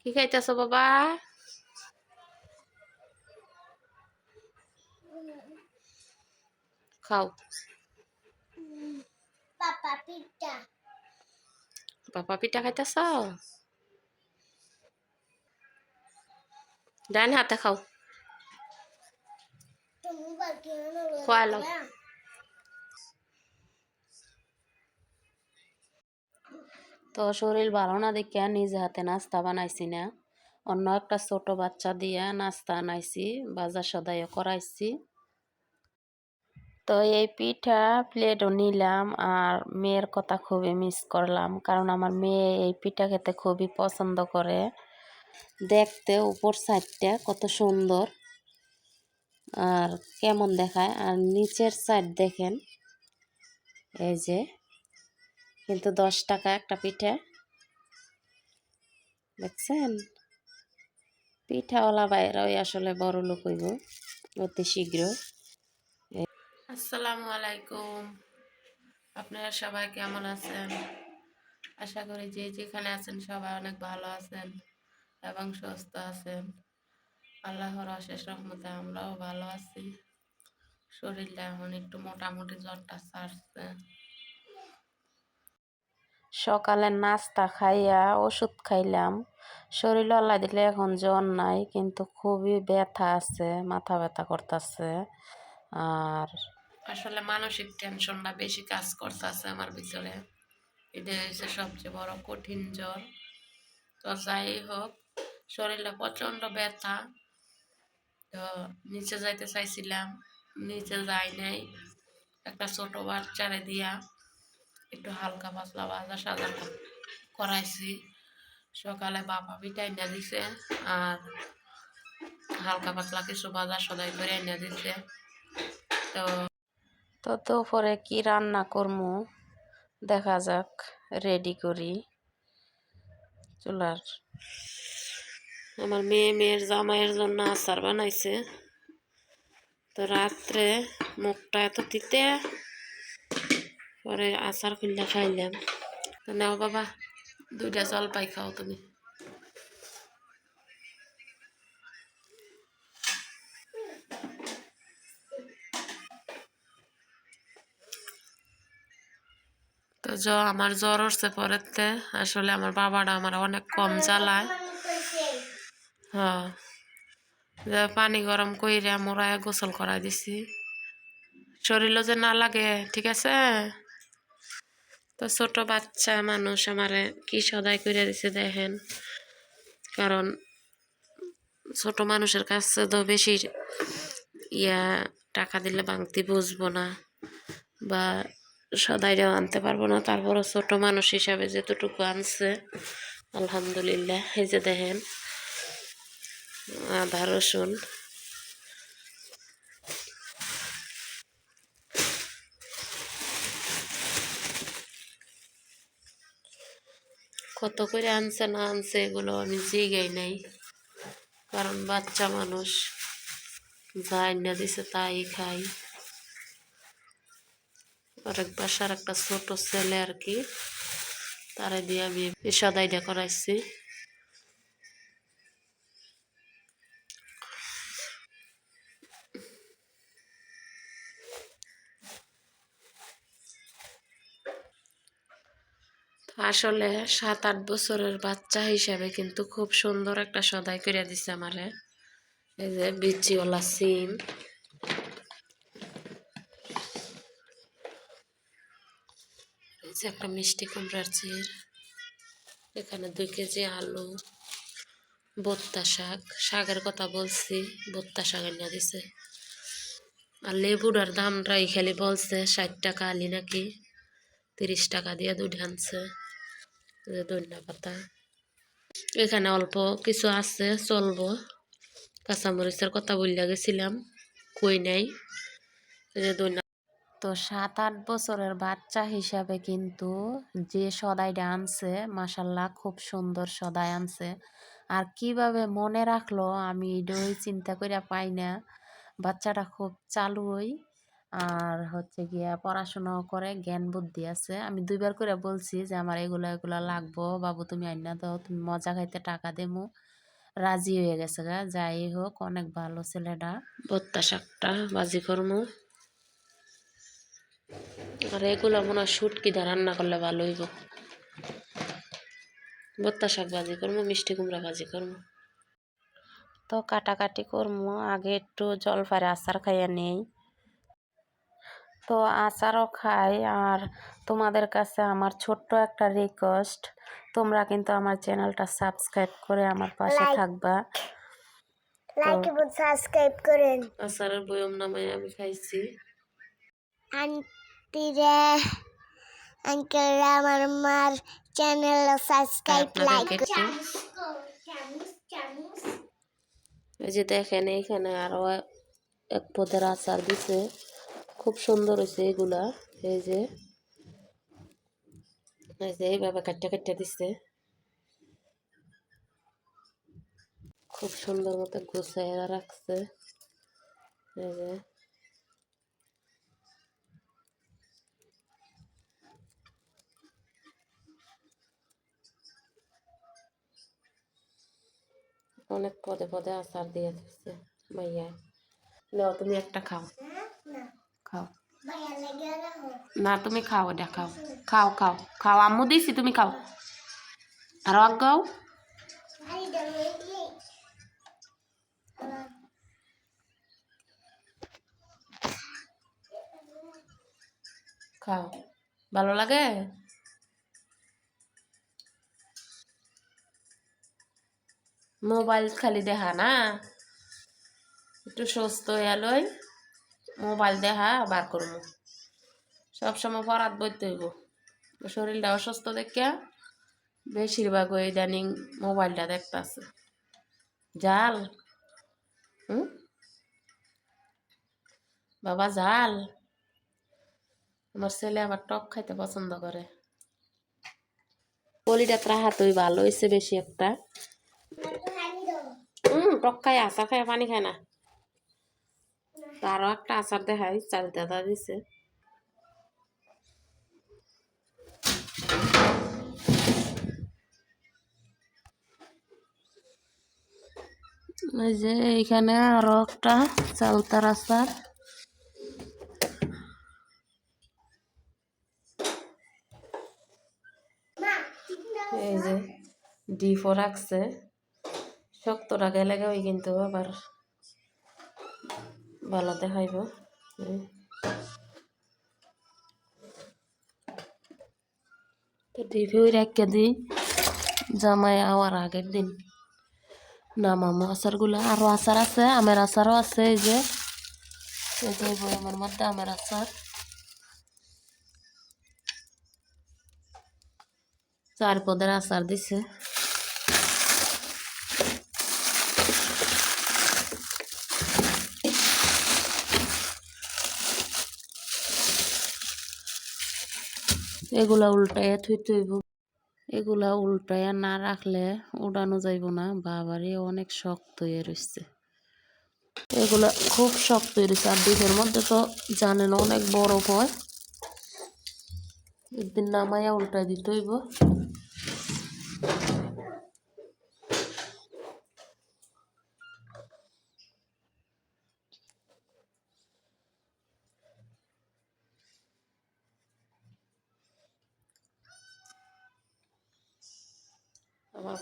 কি খাইতেছ বাবা? খাও। Papa Pita. বাবা পিঠা খাইতেছ? ডান হাতে খাও। Tunggu তো শরীর ভালো না দেখে নিজে হাতে নাস্তা বানাইছি না। অন্য একটা ছোট বাচ্চা দিয়ে নাস্তা আনাইছি, বাজার সদাইও করাইছি। তো এই পিঠা প্লেটও নিলাম আর মেয়ের কথা খুবই মিস করলাম, কারণ আমার মেয়ে এই পিঠা খেতে খুবই পছন্দ করে। দেখতে উপর সাইডটা কত সুন্দর আর কেমন দেখায়। আর নিচের সাইড দেখেন, এই যে কিন্তু দশ টাকা একটা পিঠা। দেখছেন? পিঠাওয়ালা বাইরাই আসলে বড় লোক হইব, অতি শীঘ্র। আসসালামু আলাইকুম। আপনারা সবাই কেমন আছেন? আশা করি যে যেখানে আছেন সবাই অনেক ভালো আছেন এবং সুস্থ আছেন। আল্লাহর অশেষ রহমতে আমরাও ভালো আছি। শরীরটা এখন একটু মোটামুটি জ্বরটা ছাড়ছে। সকালে নাস্তা খাইয়া ওষুধ খাইলাম। শরীর আল্লাহ দিলে এখন জ্বর নাই, কিন্তু খুবই ব্যথা আছে, মাথা ব্যথা করতেছে। আর আসলে মানসিক টেনশনটা বেশি কাজ করতেছে আমার ভিতরে। এটা হচ্ছে সবচেয়ে বড় কঠিন জ্বর। তো যাই হোক শরীরে প্রচণ্ড ব্যথা। তো নিচে যাইতে চাইছিলাম, নিচে যাই নাই। একটা ছোট বাচ্চারে দিয়া একটু হালকা পাতলা সাজার কর- করাইছি। সকালে বাবা পিঠা এনে দিছে আর হালকা পাতলা কিছু বাজার সদাই করে এনে দিছে। তো তো দুপুরে কি রান্না করব দেখা যাক রেডি করি। চুলার। আমার মেয়ে মেয়ের জামাইয়ের জন্য আচার বানাইছে। তো রাত্রে মুখটা এত তিতে পরে আচার খুললে খাইলাম। নাও বাবা, দুইটা জলপাই খাও তুমি। তো জ, আমার জ্বর হচ্ছে পরেতে আসলে আমার বাবাটা আমার অনেক কম জ্বালায়। হ্যাঁ। পানি গরম কইরে মোরায় গোসল করাই দিছি। শরীরও যে না লাগে, ঠিক আছে? তো ছোট বাচ্চা মানুষ আমারে কি সদাই করে দিছে দেখেন। কারণ ছোট মানুষের কাছে তো বেশি ইয়া টাকা দিলে বাংতি বুঝব না বা সদাইটাও আনতে পারব না। তারপরও ছোট মানুষ হিসাবে যেতটুকু আনছে, আলহামদুলিল্লাহ। এই যে দেখেন, আদা রসুন। কত করে আনছে না আনছে এগুলো আমি জিগাই নাই। কারণ বাচ্চা মানুষ, যা না দিছে তাই খাই। আরেক বাসার একটা ছোট ছেলে আর কি, তারা দিয়ে আমি সদাইটা করাইছি। আসলে সাত আট বছরের বাচ্চা হিসাবে কিন্তু খুব সুন্দর একটা সদাই করে দিছে আমারে। এই যে বিচিওয়ালা সিম। এই একটা মিষ্টি কুমড়ার চির এখানে দুই কেজি আলু বত্তা শাক। শাকের কথা বলছি বত্তা শাক এনে দিছে। আর লেবুটার দামটাই খালি বলছে, ষাট টাকা আলি নাকি, তিরিশ টাকা দিয়ে দুধ আনছে। এই যে পাতা এখানে অল্প কিছু আছে, চলবো। কাঁচামরিচের কথা বললে গেছিলাম, কই নাই। যে তো সাত আট বছরের বাচ্চা হিসাবে কিন্তু যে সদাইটা আনছে মাসাল্লাহ খুব সুন্দর সদাই আনছে। আর কীভাবে মনে রাখল আমি এটাই চিন্তা করে পাই না। বাচ্চাটা খুব চালু চালুই। আর হচ্ছে গিয়া পড়াশোনাও করে জ্ঞান বুদ্ধি আছে। আমি দুইবার করে বলছি যে আমার এগুলা এগুলা লাগবো। বাবু তুমি আইনা দাও তুমি মজা খাইতে টাকা দেমু। রাজি হয়ে গেছে গা। যাই হোক অনেক ভালো ছেলেটা। ভত্তা শাকটা বাজি করমু। আর এগুলো মনে হয় শুটকি দিয়ে রান্না করলে ভালো হইব। ভত্তা শাক ভাজি করব মিষ্টি কুমড়া ভাজি করব তো কাটাকাটি করব আগে একটু জলপাইয়ের আচার খাইয়া নেই। তো আচারও খাই। আর তোমাদের কাছে আমার ছোট্ট একটা রিকোয়েস্ট তোমরা কিন্তু আমার চ্যানেলটা সাবস্ক্রাইব করে আমার পাশে থাকবা। লাইক এবং সাবস্ক্রাইব করেন। আচারের বয়ম নামে আমি খাইছি। আন্টিরে আঙ্কেল আমার মার চ্যানেল সাবস্ক্রাইব লাইক এই যে দেখেন এইখানে আরও এক পদের আচার দিছে। খুব সুন্দর হয়েছে এগুলা। এই যে এই যে এইভাবে কাটতে কাটতে দিছে। খুব সুন্দর মতো গুছাইয়া রাখছে। এই যে। অনেক পদে পদে আচার দিয়ে দিচ্ছে মাইয়া। তুমি একটা খাও। খাও। না, তুমি খাও, এটা খাও। খাও খাও খাও। আম্মু দিছি, তুমি খাও। আর আগাও ভাই খাও। ভালো লাগে? মোবাইল খালি দেখা না? একটু সুস্থ হয়ে মোবাইল দেখা বার করব। সবসময় পরাত বইতে হইব। শরীরটা অসুস্থ দেখিয়া বেশিরভাগ ওই ইদানিং মোবাইলটা দেখতাছে। জাল। হুম? বাবা, জাল। আমার ছেলে আবার টক খাইতে পছন্দ করে। পলিটা তার হাতই ভালো হয়েছে বেশি একটা। হুম, টক খায় আচার খায় পানি খায় না। তারও একটা আচার দেখাই, চাল দাদা দিছে। যে এইখানে আরও একটা চালতার আচার। এই যে ডিপও রাখছে শক্তটা গেলে ওই কিন্তু আবার ভালো দেখাইব। তো রেখে দিই। জামাই আওয়ার আগের দিন। নামামো আচারগুলো আরও আচার আছে, আমের আচারও আছে, এই যে। এই মধ্যে আমের আচার। চার পদের আচার দিছে। এগুলা উল্টাইয়া থুই থইব। এগুলা উল্টাইয়া না রাখলে উড়ানো যাইব না। বাবারে, অনেক শক্ত হয়ে রয়েছে এগুলা খুব শক্ত হয়ে রয়েছে আর ডিমের মধ্যে তো জানেন অনেক বরফ হয়। একদিন নামাইয়া উল্টাই দিতে হইব।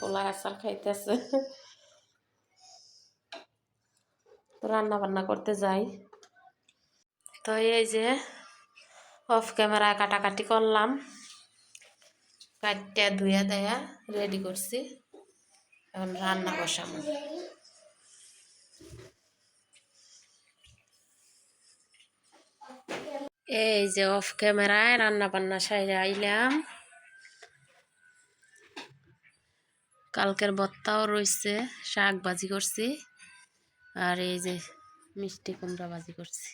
পোলা আচার খাইতেছে। তো রান্না বান্না করতে যাই। তো এই যে অফ ক্যামেরায় কাটাকাটি করলাম। কাটটা ধুয়ে দেয়া রেডি করছি। এখন রান্না বসাবো। এই যে অফ ক্যামেরায় রান্না বান্না সাইরে আইলাম। কালকের ভর্তাও রয়েছে শাক ভাজি করছি আর এই যে মিষ্টি কুমড়া ভাজি করছি।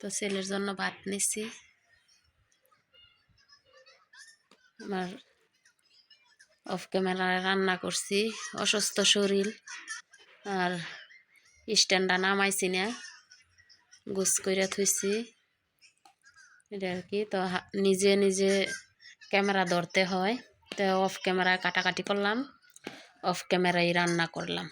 তো ছেলের জন্য ভাত নিচ্ছি আমার অফ ক্যামেরায় রান্না করছি, অসুস্থ শরীর আর স্ট্যান্ডটা নামাইছি না গুছ করে থুইছি। এটা আর কি, তো নিজে নিজে ক্যামেরা ধরতে হয়। তো অফ ক্যামেরা কাটাকাটি করলাম। অফ ক্যামেরায় রান্না করলাম।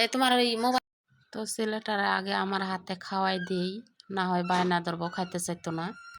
এই তোমার ওই মোবাইল তো ছেলেটার আগে আমার হাতে খাওয়াই দিই, না হয় বায়না ধরবো, খাইতে চাইতো না।